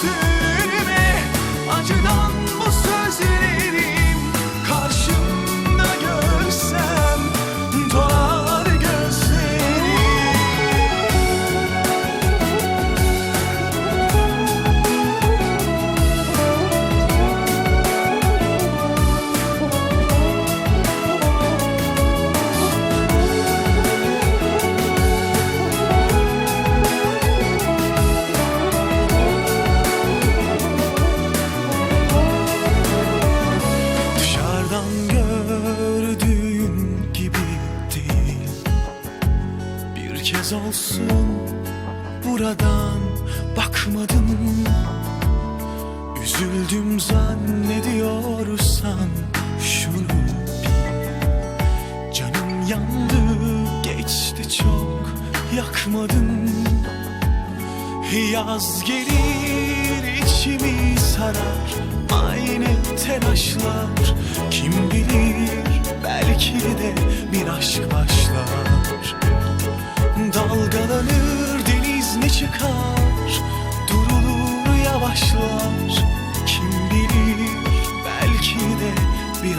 Sen Kez olsun buradan bakmadın Üzüldüm zannediyorsan şunu bil. Canım yandı geçti çok yakmadın. Yaz gelir içimi sarar. Aynı telaşlar Kim bilir belki de bir aşk başlar